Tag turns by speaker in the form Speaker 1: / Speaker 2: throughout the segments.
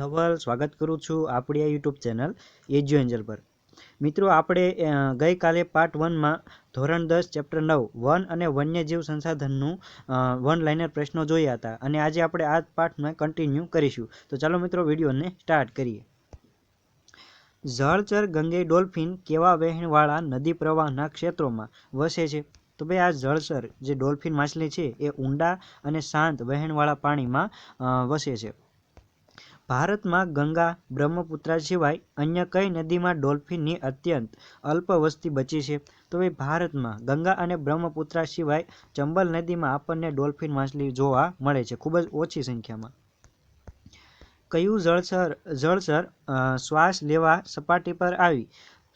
Speaker 1: ધવલ, સ્વાગત કરું છું આપણી આ યુટ્યુબ ચેનલ એજ્યુ એન્જલ પર. મિત્રો, આપણે ગઈકાલે પાર્ટ વનમાં ધોરણ દસ ચેપ્ટર નવ, વન અને વન્યજીવ સંસાધનનું વન લાઇનર પ્રશ્નો જોયા હતા અને આજે આપણે આ પાર્ટમાં કન્ટિન્યુ કરીશું. તો ચાલો મિત્રો, વિડીયોને સ્ટાર્ટ કરીએ. જળચર ગંગે, ડોલ્ફિન કેવા વહેણવાળા નદી પ્રવાહના ક્ષેત્રોમાં વસે છે? તો ભાઈ, આ જળચર જે ડોલ્ફિન માછલી છે, એ ઊંડા અને શાંત વહેણવાળા પાણીમાં વસે છે. ભારતમાં ગંગા, બ્રહ્મપુત્રા સિવાય અન્ય કઈ નદીમાં ડોલ્ફિનની અત્યંત અલ્પ વસ્તી બચી છે? તો ભાઈ, ભારતમાં ગંગા અને બ્રહ્મપુત્રા સિવાય ચંબલ નદીમાં આપણને ડોલ્ફિન માછલી જોવા મળે છે. ખૂબ જ ઓછી સંખ્યામાં. કયું જળચર જળચર શ્વાસ લેવા સપાટી પર આવી?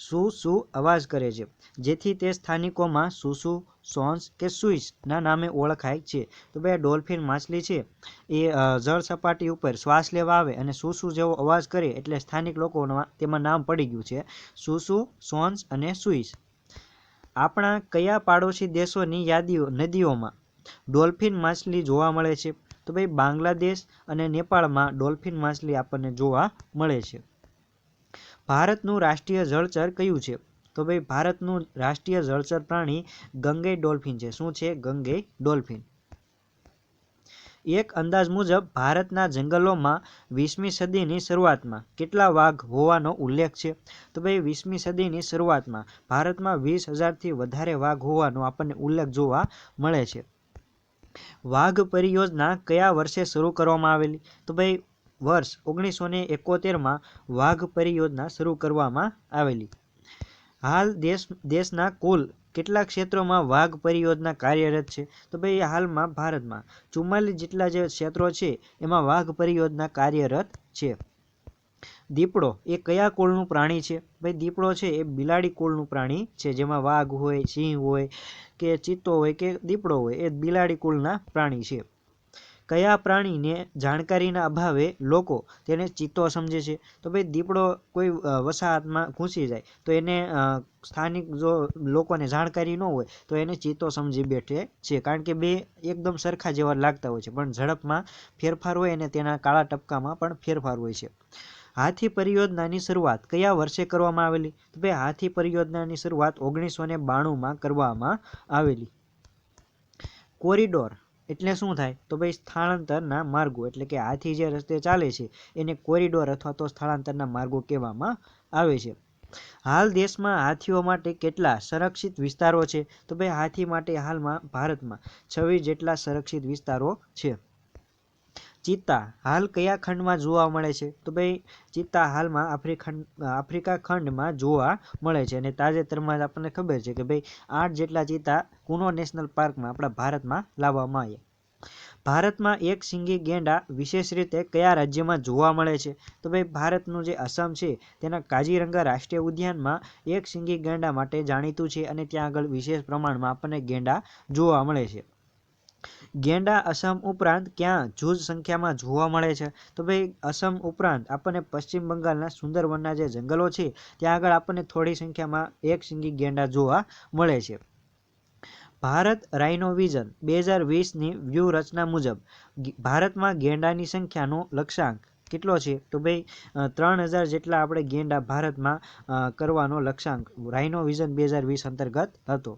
Speaker 1: શું શું અવાજ કરે છે, જેથી તે સ્થાનિકોમાં સુસુ સોન્સ કે સુઈસના નામે ઓળખાય છે. તો ભાઈ ડોલ્ફિન માછલી છે, એ જળ સપાટી ઉપર શ્વાસ લેવા આવે અને સુસુ જેવો અવાજ કરે એટલે સ્થાનિક લોકોમાં તેમાં નામ પડી ગયું છે, સુસુ સોન્સ અને સુઈસ. આપણા કયા પાડોશી દેશોની યાદીઓ નદીઓમાં ડોલ્ફિન માછલી જોવા મળે છે? તો ભાઈ બાંગ્લાદેશ અને નેપાળમાં ડોલ્ફિન માછલી આપણને જોવા મળે છે. ભારતનું રાષ્ટ્રીય જળચર કયું છે? તો ભાઈ, ભારતનું રાષ્ટ્રીય જળચર પ્રાણી ગંગેય ડોલ્ફિન છે. શું છે ગંગેય ડોલ્ફિન? એક અંદાજ મુજબ, ભારતના જંગલોમાં વીસમી સદીની શરૂઆતમાં કેટલા વાઘ હોવાનો ઉલ્લેખ છે? તો ભાઈ, વીસમી સદીની શરૂઆતમાં ભારતમાં વીસ હજારથી વધારે વાઘ હોવાનો આપણને ઉલ્લેખ જોવા મળે છે. વાઘ પરિયોજના કયા વર્ષે શરૂ કરવામાં આવેલી? તો ભાઈ વર્ષ ઓગણીસો ને એકોતેરમાં વાઘ પરિયોજના શરૂ કરવામાં આવેલી. હાલ દેશ, દેશના કુલ કેટલા ક્ષેત્રોમાં વાઘ પરિયોજના કાર્યરત છે. તો ભાઈ હાલમાં ભારતમાં ચુમ્માલીસ જેટલા જે ક્ષેત્રો છે, એમાં વાઘ પરિયોજના કાર્યરત છે. દીપડો એ કયા કુળનું પ્રાણી છે? ભાઈ દીપડો છે એ બિલાડી કુળનું પ્રાણી છે, જેમાં વાઘ હોય, સિંહ હોય, કે ચિત્તો હોય, કે દીપડો હોય, એ બિલાડી કુળના પ્રાણી છે. કયા પ્રાણીને જાણકારીના અભાવે લોકો તેને ચિત્તો સમજે છે? તો ભાઈ દીપડો કોઈ વસાહતમાં ઘૂસી જાય, તો એને સ્થાનિક જો લોકોને જાણકારી ન હોય, તો એને ચિત્તો સમજી બેઠે છે. કારણ કે બે એકદમ સરખા જેવા લાગતા હોય છે, પણ ઝડપમાં ફેરફાર હોય અને તેના કાળા ટપકામાં પણ ફેરફાર હોય છે. હાથી પરિયોજનાની શરૂઆત કયા વર્ષે કરવામાં આવેલી? તો ભાઈ હાથી પરિયોજનાની શરૂઆત ઓગણીસો ને બાણુંમાં કરવામાં આવેલી. કોરિડોર એટલે શું થાય? તો ભાઈ સ્થળાંતરના માર્ગો, એટલે કે હાથી જે રસ્તે ચાલે છે, એને કોરિડોર અથવા તો સ્થળાંતરના માર્ગો કહેવામાં આવે છે. હાલ દેશમાં હાથીઓ માટે કેટલા સંરક્ષિત વિસ્તારો છે? તો ભાઈ હાથી માટે હાલમાં ભારતમાં છવ્વીસ જેટલા સંરક્ષિત વિસ્તારો છે. ચિત્તા હાલ કયા ખંડમાં જોવા મળે છે? તો ભાઈ, ચિત્તા હાલમાં આફ્રિકન આફ્રિકા ખંડમાં જોવા મળે છે અને તાજેતરમાં જ આપણને ખબર છે કે ભાઈ, આઠ જેટલા ચિત્તા કુનો નેશનલ પાર્કમાં આપણા ભારતમાં લાવવામાં આવ્યા. ભારતમાં એક સિંગી ગેંડા વિશેષ રીતે કયા રાજ્યમાં જોવા મળે છે? તો ભાઈ, ભારતનું જે અસમ છે, તેના કાજીરંગા રાષ્ટ્રીય ઉદ્યાનમાં એક સિંગી ગેંડા માટે જાણીતું છે અને ત્યાં આગળ વિશેષ પ્રમાણમાં આપણને ગેંડા જોવા મળે છે. ગેંડા અસમ ઉપરાંત ક્યાં જૂજ સંખ્યામાં જોવા મળે છે? તો ભાઈ, અસમ ઉપરાંત આપણને પશ્ચિમ બંગાળના સુંદરવનના જે જંગલો છે, ત્યાં આગળ આપણને થોડી સંખ્યામાં એક સિંગી ગેંડા જોવા મળે છે. ભારત રાઇનોવિઝન બે હજાર વીસની વ્યૂહરચના મુજબ ભારતમાં ગેંડાની સંખ્યાનો લક્ષ્યાંક કેટલો છે? તો ભાઈ ત્રણ હજાર જેટલા આપણે ગેંડા ભારતમાં કરવાનો લક્ષ્યાંક રાઇનો વિઝન બે હજાર વીસ અંતર્ગત હતો.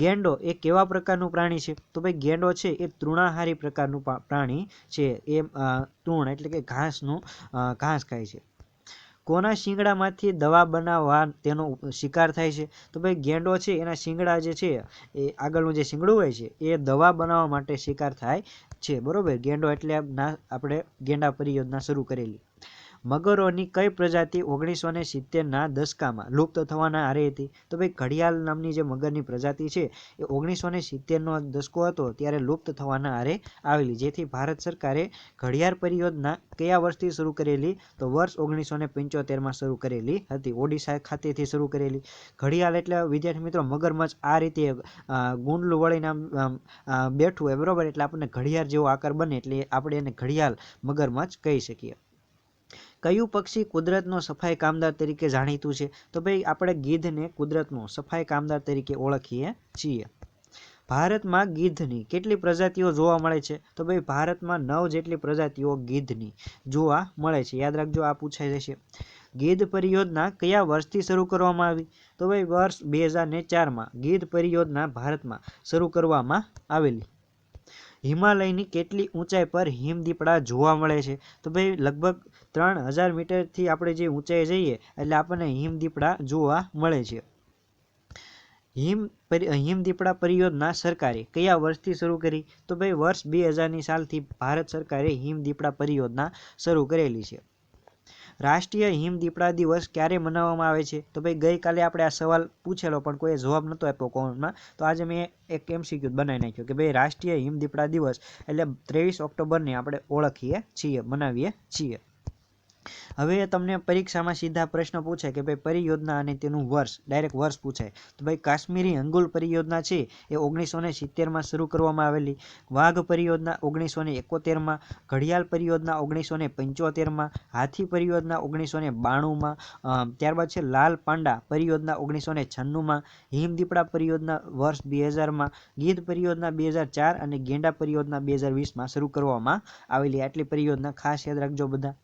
Speaker 1: ગેંડો એ કેવા પ્રકારનું પ્રાણી છે? તો ભાઈ ગેંડો છે એ તૃણાહારી પ્રકારનું પ્રાણી છે. એ તૃણ એટલે કે ઘાસનું ઘાસ ખાય છે. કોના શિંગડામાંથી દવા બનાવવા તેનો શિકાર થાય છે? તો ભાઈ ગેંડો છે એના શિંગડા જે છે, એ આગળનું જે શિંગડું હોય છે, એ દવા બનાવવા માટે શિકાર થાય છે. બરોબર? ગેંડો એટલે આપણે ગેંડા પરિયોજના શરૂ કરેલી. મગરોની કઈ પ્રજાતિ ઓગણીસો ને સિત્તેરના દશકામાં લુપ્ત થવાના આરે હતી? તો ભાઈ ઘડિયાળ નામની જે મગરની પ્રજાતિ છે, એ ઓગણીસો ને સિત્તેરનો દશકો હતો, ત્યારે લુપ્ત થવાના આરે આવેલી. જેથી ભારત સરકારે ઘડિયાળ પરિયોજના કયા વર્ષથી શરૂ કરેલી? તો વર્ષ ઓગણીસો ને પંચોતેરમાં શરૂ કરેલી હતી. ઓડિશા ખાતેથી શરૂ કરેલી. ઘડિયાળ એટલે, વિદ્યાર્થી મિત્રો, મગરમચ્છ આ રીતે ગુંડલું વળીને આમ બેઠું હોય, બરોબર? એટલે આપણને ઘડિયાળ જેવો આકાર બને, એટલે આપણે એને ઘડિયાળ મગરમચ્છ કહી શકીએ. કયું પક્ષી કુદરતનો સફાઈ કામદાર તરીકે જાણીતું છે? તો ભાઈ, આપણે ગીધને કુદરતનો સફાઈ કામદાર તરીકે ઓળખીએ છીએ. ભારતમાં ગીધની કેટલી પ્રજાતિઓ જોવા મળે છે? તો ભાઈ, ભારતમાં નવ જેટલી પ્રજાતિઓ ગીધની જોવા મળે છે. યાદ રાખજો, આ પૂછાઈ જશે. ગીધ પરિયોજના કયા વર્ષથી શરૂ કરવામાં આવી? તો ભાઈ, વર્ષ બે હજાર ને ચારમાં ગીધ પરિયોજના ભારતમાં શરૂ કરવામાં આવેલી. હિમાલયની કેટલી ઊંચાઈ પર હિમદીપડા જોવા મળે છે? તો ભાઈ, લગભગ ત્રણ હજાર મીટરથી આપણે જે ઊંચાઈ જઈએ, એટલે આપણને હિમદીપડા જોવા મળે છે. હિમ હિમદીપડા પરિયોજના સરકારે કયા વર્ષથી શરૂ કરી? તો ભાઈ, વર્ષ બે હજારની સાલથી ભારત સરકારે હિમદીપડા પરિયોજના શરૂ કરેલી છે. રાષ્ટ્રીય હિમ દીપડા દિવસ ક્યારે મનાવવામાં આવે છે? તો ભાઈ, ગઈકાલે આપણે આ સવાલ પૂછેલો, પણ કોઈએ જવાબ નહોતો આપ્યો કોમેન્ટમાં તો આજે મેં એક એમસીક્યુ બનાવી નાખ્યો કે ભાઈ, રાષ્ટ્રીય હિમદીપડા દિવસ એટલે ત્રેવીસ ઓક્ટોબરને આપણે ઓળખીએ છીએ, મનાવીએ છીએ. હવે તમને પરીક્ષામાં સીધા પ્રશ્ન પૂછે કે ભાઈ પરિયોજના અને તેનું વર્ષ ડાયરેક્ટ વર્ષ પૂછે. તો ભાઈ કાશ્મીરી અંગુલ પરિયોજના છે, એ ઓગણીસો ને સિત્તેરમાં શરૂ કરવામાં આવેલી. વાઘ પરિયોજના ઓગણીસો ને એકોતેરમાં, ઘડિયાળ પરિયોજના ઓગણીસો ને પંચોતેરમાં, હાથી પરિયોજના ઓગણીસો ને બાણુંમાં ત્યારબાદ છે લાલ પાંડા પરિયોજના ઓગણીસો ને છન્નુંમાં હિમદીપડા પરિયોજના વર્ષ બે હજારમાં, ગીધ પરિયોજના બે હજાર ચાર અને ગેંડા પરિયોજના બે હજાર વીસમાં શરૂ કરવામાં આવેલી. આટલી પરિયોજના ખાસ યાદ રાખજો બધા.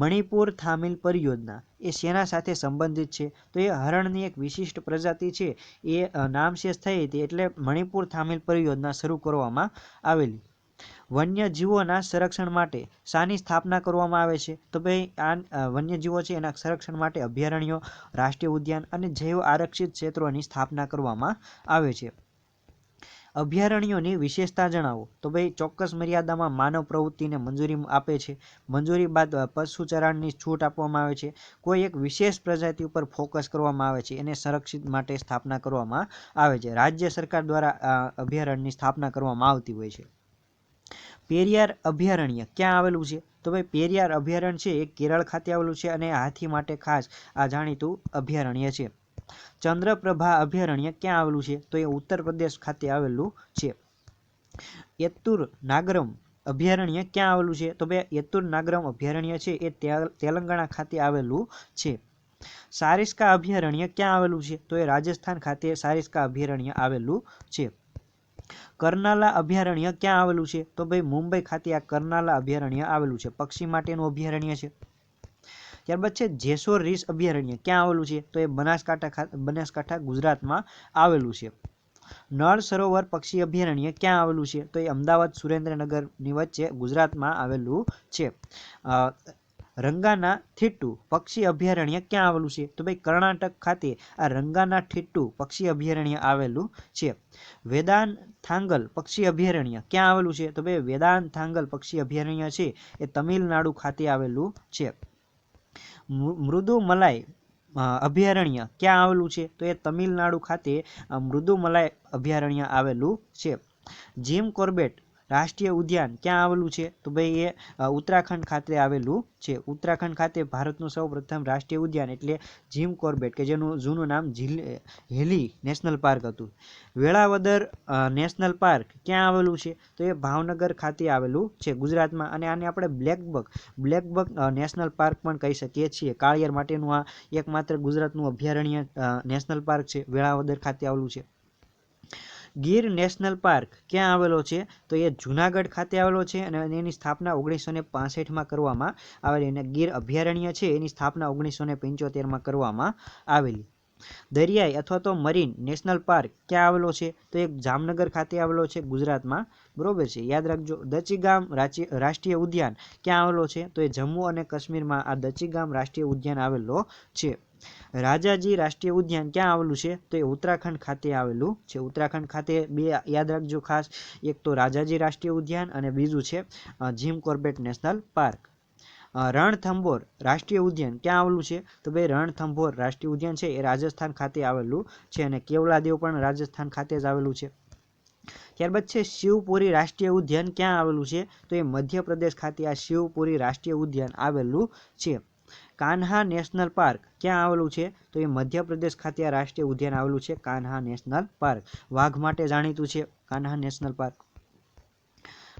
Speaker 1: મણિપુર થામિલ પરિયોજના. એ શેના સાથે સંબંધિત છે? તો એ હરણની એક વિશિષ્ટ પ્રજાતિ છે. એ નામશેષ થઈ હતી એટલે મણિપુર થામિલ પરિયોજના શરૂ કરવામાં આવેલી. વન્યજીવોના સંરક્ષણ માટે શાની સ્થાપના કરવામાં આવે છે. તો ભાઈ, આ વન્યજીવો છે એના સંરક્ષણ માટે અભયારણ્યો, રાષ્ટ્રીય ઉદ્યાન અને જૈવ આરક્ષિત ક્ષેત્રોની સ્થાપના કરવામાં આવે છે. અભયારણ્યોની વિશેષતા જણાવો. તો ભાઈ, ચોક્કસ મર્યાદામાં માનવ પ્રવૃત્તિને મંજૂરી આપે છે. મંજૂરી બાદ પશુ ચરાણની છૂટ આપવામાં આવે છે. કોઈ એક વિશેષ પ્રજાતિ ઉપર ફોકસ કરવામાં આવે છે. એને સંરક્ષિત માટે સ્થાપના કરવામાં આવે છે. રાજ્ય સરકાર દ્વારા અભયારણ્યની સ્થાપના કરવામાં આવતી હોય છે. પેરિયાર અભયારણ્ય ક્યાં આવેલું છે? તો ભાઈ, પેરિયાર અભયારણ્ય છે એ કેરળ ખાતે આવેલું છે અને હાથી માટે ખાસ આ જાણીતું અભયારણ્ય છે. ચંદ્રપ્રભા અભયારણ્ય ક્યાં આવેલું છે? તો એ ઉત્તર પ્રદેશ ખાતે આવેલું છે. એત્તુર નાગરમ અભયારણ્ય ક્યાં આવેલું છે? તો ભાઈ એત્તુર નાગરમ અભયારણ્ય છે, એ તેલંગાણા ખાતે આવેલું છે. સારિસ્કા અભયારણ્ય ક્યાં આવેલું છે? તો એ રાજસ્થાન ખાતે સારિસ્કા અભયારણ્ય આવેલું છે. કરનાલા અભયારણ્ય ક્યાં આવેલું છે? તો ભાઈ મુંબઈ ખાતે આ કરનાલા અભયારણ્ય આવેલું છે. પક્ષી માટેનું અભયારણ્ય છે. ત્યારબાદ છે જેસોર રીસ અભયારણ્ય. ક્યાં આવેલું છે? તો એ બનાસકાંઠા બનાસકાંઠા ગુજરાતમાં આવેલું છે. નળ સરોવર પક્ષી અભયારણ્ય ક્યાં આવેલું છે? તો એ અમદાવાદ સુરેન્દ્રનગરની વચ્ચે ગુજરાતમાં આવેલું છે. રંગાના થિટ્ટુ પક્ષી અભયારણ્ય ક્યાં આવેલું છે? તો ભાઈ કર્ણાટક ખાતે આ રંગાના થિટ્ટુ પક્ષી અભયારણ્ય આવેલું છે. વેદાન થાંગલ પક્ષી અભયારણ્ય ક્યાં આવેલું છે? તો ભાઈ વેદાન થાંગલ પક્ષી અભયારણ્ય છે એ તમિલનાડુ ખાતે આવેલું છે. મૃદુમલાઈ અભયારણ્ય ક્યાં આવેલું છે? તો એ તમિલનાડુ ખાતે મૃદુમલાઈ અભયારણ્ય આવેલું છે. જીમ કોર્બેટ રાષ્ટ્રીય ઉદ્યાન ક્યાં આવેલું છે? તો ભાઈ એ ઉત્તરાખંડ ખાતે આવેલું છે. ઉત્તરાખંડ ખાતે ભારતનું સૌ પ્રથમ રાષ્ટ્રીય ઉદ્યાન એટલે જીમ કોર્બેટ કે જેનું જૂનું નામ હેલી નેશનલ પાર્ક હતું. વેળાવદર નેશનલ પાર્ક ક્યાં આવેલું છે? તો એ ભાવનગર ખાતે આવેલું છે ગુજરાતમાં અને આને આપણે બ્લેકબક બ્લેકબક નેશનલ પાર્ક પણ કહી શકીએ છીએ. કાળિયાર માટેનું આ એકમાત્ર ગુજરાતનું અભયારણ્ય નેશનલ પાર્ક છે. વેળાવદર ખાતે આવેલું છે. ગીર નેશનલ પાર્ક ક્યાં આવેલો છે? તો એ જુનાગઢ ખાતે આવેલો છે અને એની સ્થાપના ઓગણીસો ને પાસઠમાં કરવામાં આવેલી અને ગીર અભયારણ્ય છે એની સ્થાપના ઓગણીસો ને પંચોતેરમાં કરવામાં આવેલી. દરિયાઈ અથવા તો મરીન નેશનલ પાર્ક ક્યાં આવેલો છે? તો એક જામનગર ખાતે આવેલો છે ગુજરાતમાં. બરોબર છે? યાદ રાખજો, દચીગામ રાષ્ટ્રીય ઉદ્યાન ક્યાં આવેલો છે? તો એ જમ્મુ અને કાશ્મીરમાં આ દચીગામ રાષ્ટ્રીય ઉદ્યાન આવેલો છે. રાજાજી રાષ્ટ્રીય ઉદ્યાન ક્યાં આવેલું છે? તો એ ઉત્તરાખંડ ખાતે આવેલું છે. ઉત્તરાખંડ ખાતે બે યાદ રાખજો ખાસ. એક તો રાજાજી રાષ્ટ્રીય ઉદ્યાન અને બીજું છે Jim Corbett national park. Ranthambore રાષ્ટ્રીય ઉદ્યાન ક્યાં આવેલું છે? તો ભાઈ રણથંભોર રાષ્ટ્રીય ઉદ્યાન છે. એ રાજસ્થાન ખાતે આવેલું છે અને કેવલાદેવ પણ રાજસ્થાન ખાતે જ આવેલું છે. ત્યારબાદ છે, શિવપુરી રાષ્ટ્રીય ઉદ્યાન ક્યાં આવેલું છે? તો એ મધ્યપ્રદેશ ખાતે આ શિવપુરી રાષ્ટ્રીય ઉદ્યાન આવેલું છે. Kanha national park. ક્યાં આવેલું છે? તો એ મધ્યપ્રદેશ ખાતે આ રાષ્ટ્રીય ઉદ્યાન આવેલું છે કાન્હા નેશનલ પાર્ક. વાઘ માટે જાણીતું છે કાન્હા નેશનલ પાર્ક.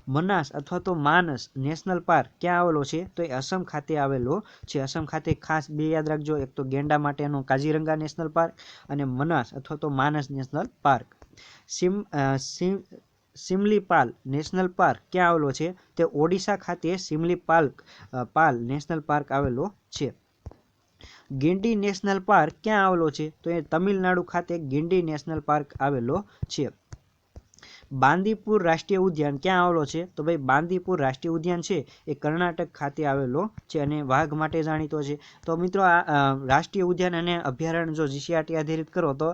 Speaker 1: મનાસ અથવા તો માનસ નેશનલ પાર્ક ક્યાં આવેલો છે? તો એ અસમ ખાતે આવેલો છે. અસમ ખાતે ખાસ બે યાદ રાખજો. એક તો ગેંડા માટેનો કાજીરંગા નેશનલ પાર્ક અને મનાસ અથવા તો માનસ નેશનલ પાર્ક. સિમ સિમ સિમલીપાલ નેશનલ પાર્ક ક્યાં આવેલો છે? તે ઓડિશા ખાતે સિમલીપાલ પાલ નેશનલ પાર્ક આવેલો છે. ગિંડી નેશનલ પાર્ક ક્યાં આવેલો છે? તો એ તમિલનાડુ ખાતે ગિંડી નેશનલ પાર્ક આવેલો છે. બાંદીપુર રાષ્ટ્રીય ઉદ્યાન ક્યાં આવેલો છે? તો ભાઈ બાંદીપુર રાષ્ટ્રીય ઉદ્યાન છે, એ કર્ણાટક ખાતે આવેલો છે અને વાઘ માટે જાણીતો છે. તો મિત્રો આ રાષ્ટ્રીય ઉદ્યાન અને અભયારણ્ય જો જીસીઆરટી આધારિત કરો તો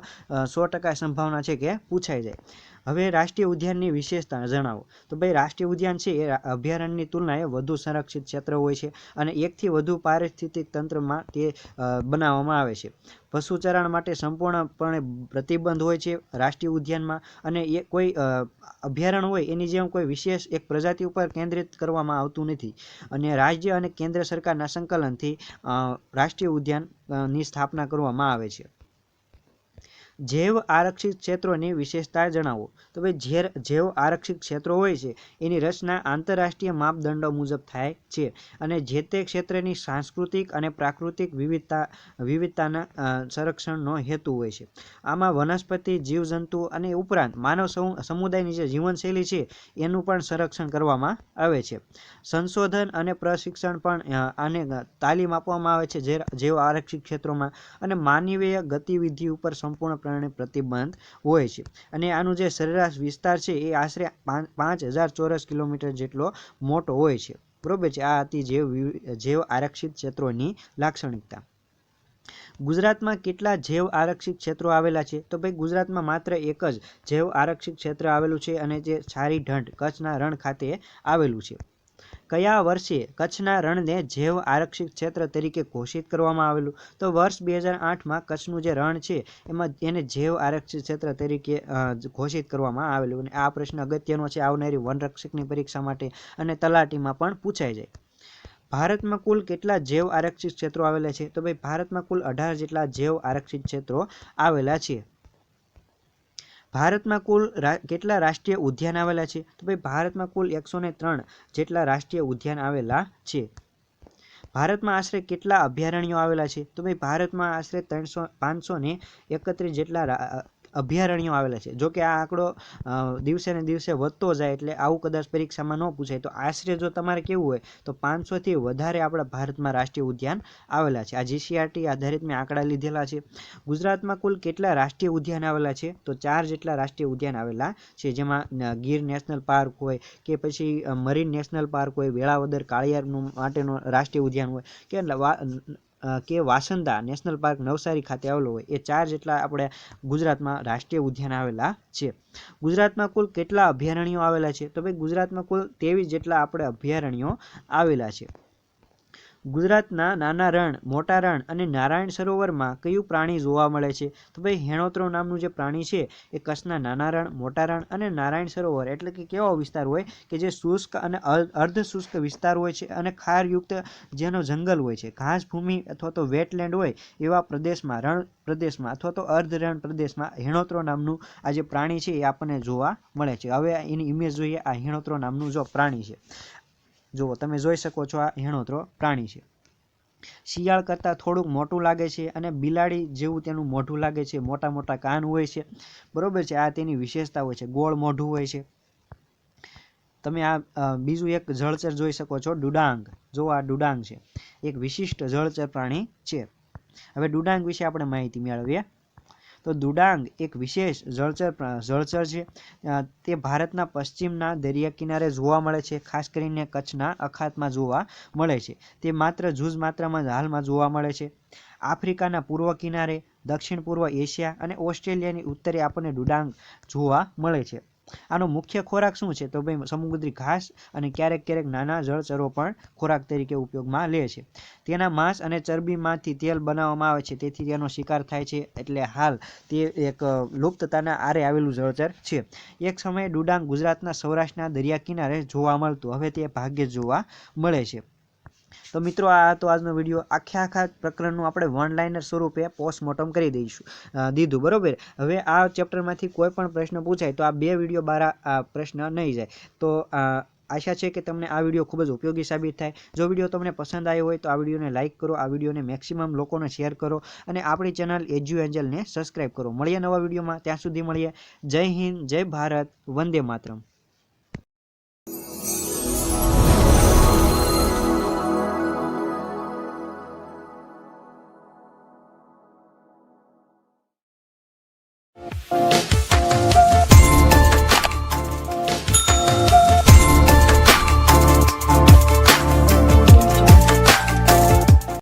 Speaker 1: સો ટકા સંભાવના છે કે પૂછાઈ જાય. હવે રાષ્ટ્રીય ઉદ્યાનની વિશેષતા જણાવો. તો ભાઈ, રાષ્ટ્રીય ઉદ્યાન છે, એ અભયારણ્યની તુલનાએ વધુ સંરક્ષિત ક્ષેત્ર હોય છે અને એકથી વધુ પારિસ્થિતિક તંત્રમાં તે બનાવવામાં આવે છે. પશુચરણ માટે સંપૂર્ણપણે પ્રતિબંધ હોય છે રાષ્ટ્રીય ઉદ્યાનમાં અને એ કોઈ અભયારણ્ય હોય એની જેમ કોઈ વિશેષ એક પ્રજાતિ ઉપર કેન્દ્રિત કરવામાં આવતું નથી. અને રાજ્ય અને કેન્દ્ર સરકારના સંકલનથી રાષ્ટ્રીય ઉદ્યાનની સ્થાપના કરવામાં આવે છે. જૈવ આરક્ષિત ક્ષેત્રોની વિશેષતા જણાવો. તો ભાઈ, ઝેર, જૈવ આરક્ષિત ક્ષેત્રો હોય છે, એની રચના આંતરરાષ્ટ્રીય માપદંડો મુજબ થાય છે અને જે તે ક્ષેત્રની સાંસ્કૃતિક અને પ્રાકૃતિક વિવિધતા, વિવિધતાના સંરક્ષણનો હેતુ હોય છે. આમાં વનસ્પતિ, જીવજંતુ અને ઉપરાંત માનવ સમુ- સમુદાયની જે જીવનશૈલી છે, એનું પણ સંરક્ષણ કરવામાં આવે છે. સંશોધન અને પ્રશિક્ષણ પણ આને તાલીમ આપવામાં આવે છે જેવ આરક્ષિત ક્ષેત્રોમાં અને માનવીય ગતિવિધિ ઉપર સંપૂર્ણપણે પ્રતિબંધ હોય છે. અને આનું જે સરેરાશ વિસ્તાર છે, એ આશરે પાંચ હજાર ચોરસ કિલોમીટર જેટલો મોટો હોય છે. બરોબર છે? આ હતી જૈવ જૈવ આરક્ષિત ક્ષેત્રોની લાક્ષણિકતા. ગુજરાતમાં કેટલા જૈવ આરક્ષિત ક્ષેત્રો આવેલા છે? તો ભાઈ, ગુજરાતમાં માત્ર એક જ જૈવ આરક્ષિત ક્ષેત્ર આવેલું છે અને જે છારી ઢંઢ કચ્છના રણ ખાતે આવેલું છે. કયા વર્ષે કચ્છના રણને જૈવ આરક્ષિત ક્ષેત્ર તરીકે ઘોષિત કરવામાં આવેલું? તો વર્ષ બે હજાર આઠમાં કચ્છનું જે રણ છે, એમાં એને જૈવ આરક્ષિત ક્ષેત્ર તરીકે ઘોષિત કરવામાં આવેલું. અને આ પ્રશ્ન અગત્યનો છે, આવનારી વનરક્ષકની પરીક્ષા માટે અને તલાટીમાં પણ પૂછાઈ જાય. ભારતમાં કુલ કેટલા જૈવ આરક્ષિત ક્ષેત્રો આવેલા છે? તો ભાઈ, ભારતમાં કુલ અઢાર જેટલા જૈવ આરક્ષિત ક્ષેત્રો આવેલા છે. ભારતમાં કુલ કેટલા રાષ્ટ્રીય ઉદ્યાન આવેલા છે? તો ભાઈ, ભારતમાં કુલ એકસો ને ત્રણ જેટલા રાષ્ટ્રીય ઉદ્યાન આવેલા છે. ભારતમાં આશરે કેટલા અભયારણ્યો આવેલા છે? તો ભાઈ, ભારતમાં આશરે ત્રણસો, પાંચસો ને એકત્રીસ જેટલા અભયારણ્યો આવેલા છે. જો કે આ આંકડો દિવસે ને દિવસે વધતો જાય એટલે આવું કદાચ પરીક્ષામાં ન પૂછાય. તો આશરે જો તમારે કેવું હોય, તો પાંચસોથી વધારે આપણા ભારતમાં રાષ્ટ્રીય ઉદ્યાન આવેલા છે. આ જીસીઆરટી આધારિત મેં આંકડા લીધેલા છે. ગુજરાતમાં કુલ કેટલા રાષ્ટ્રીય ઉદ્યાન આવેલા છે? તો ચાર જેટલા રાષ્ટ્રીય ઉદ્યાન આવેલા છે. જેમાં ગીર નેશનલ પાર્ક હોય કે પછી મરીન નેશનલ પાર્ક હોય, વેળાવદર કાળિયારનું માટેનો રાષ્ટ્રીય ઉદ્યાન હોય. કે કે વાસંદા નેશનલ પાર્ક નવસારી ખાતે આવેલો હોય, એ ચાર જેટલા આપણે ગુજરાતમાં રાષ્ટ્રીય ઉદ્યાન આવેલા છે. ગુજરાતમાં કુલ કેટલા અભયારણ્યો આવેલા છે? તો ભાઈ ગુજરાતમાં કુલ ત્રેવીસ જેટલા આપણે અભયારણ્યો આવેલા છે. ગુજરાતના નાના રણ, મોટા રણ અને નારાયણ સરોવરમાં કયું પ્રાણી જોવા મળે છે? તો ભાઈ, હેણોત્રો નામનું જે પ્રાણી છે, એ કચ્છના નાના રણ, મોટા રણ અને નારાયણ સરોવર એટલે કે કેવો વિસ્તાર હોય કે જે શુષ્ક અને અર્ધ શુષ્ક વિસ્તાર હોય છે અને ખારયુક્ત જેનો જંગલ હોય છે. ઘાસભૂમિ અથવા તો વેટલેન્ડ હોય એવા પ્રદેશમાં, રણ પ્રદેશમાં અથવા તો અર્ધ રણ પ્રદેશમાં હેણોત્રો નામનું આ જે પ્રાણી છે એ આપણને જોવા મળે છે. હવે એની ઇમેજ જોઈએ, આ હેણોત્રો નામનું જો પ્રાણી છે. જુઓ, તમે જોઈ શકો છો આ હેણોત્રો પ્રાણી છે. શિયાળ કરતાં થોડુંક મોટું લાગે છે અને બિલાડી જેવું તેનું મોઢું લાગે છે, મોટા મોટા કાન હોય છે. બરોબર છે, આ તેની વિશેષતા હોય છે, ગોળ મોઢું હોય છે. તમે આ બીજું એક જળચર જોઈ શકો છો, ડુડાંગ. જો આ ડુડાંગ છે. એક વિશિષ્ટ જળચર પ્રાણી છે. હવે ડુડાંગ વિશે આપણે માહિતી મેળવીએ. તો દુડાંગ એક વિશેષ જળચર જળચર છે. તે ભારતના પશ્ચિમના દરિયા કિનારે જોવા મળે છે. ખાસ કરીને કચ્છના અખાતમાં જોવા મળે છે. તે માત્ર જૂજ માત્રામાં હાલમાં જોવા મળે છે. આફ્રિકાના પૂર્વ કિનારે, દક્ષિણ પૂર્વ એશિયા અને ઓસ્ટ્રેલિયાની ઉત્તરે આપણને ડુડાંગ જોવા મળે છે. આનો મુખ્ય ખોરાક શું છે? તો ભાઈ, સમુદ્રી ઘાસ અને ક્યારેક ક્યારેક નાના જળચરો પણ ખોરાક તરીકે ઉપયોગમાં લે છે. તેના માંસ અને ચરબીમાંથી તેલ બનાવવામાં આવે છે. તેથી તેનો શિકાર થાય છે. એટલે હાલ તે એક લુપ્તતાના આરે આવેલું જળચર છે. એક સમયે ડુડાંગ ગુજરાતના સૌરાષ્ટ્રના દરિયા કિનારે જોવા મળતું. હવે તે ભાગ્યે જોવા મળે છે. તો મિત્રો, આ હતો આજનો વીડિયો. આખે આખા પ્રકરણનું આપણે વન લાઇનર સ્વરૂપે પોસ્ટમોર્ટમ કરી દઈશું દીધું, બરોબર? હવે આ ચેપ્ટરમાંથી કોઈ પણ પ્રશ્ન પૂછાય તો આ બે વીડિયો બારા પ્રશ્ન નહીં જાય. તો આશા છે કે તમને આ વીડિયો ખૂબ જ ઉપયોગી સાબિત થાય. જો વીડિયો તમને પસંદ આવ્યો હોય તો આ વિડીયોને લાઇક કરો, આ વિડીયોને મેક્સિમમ લોકોને શેર કરો અને આપણી ચેનલ એજ્યુ એન્જલને સબસ્ક્રાઈબ કરો. મળીએ નવા વિડીયોમાં. ત્યાં સુધી મળીએ. જય હિન્દ, જય ભારત, વંદે માતરમ.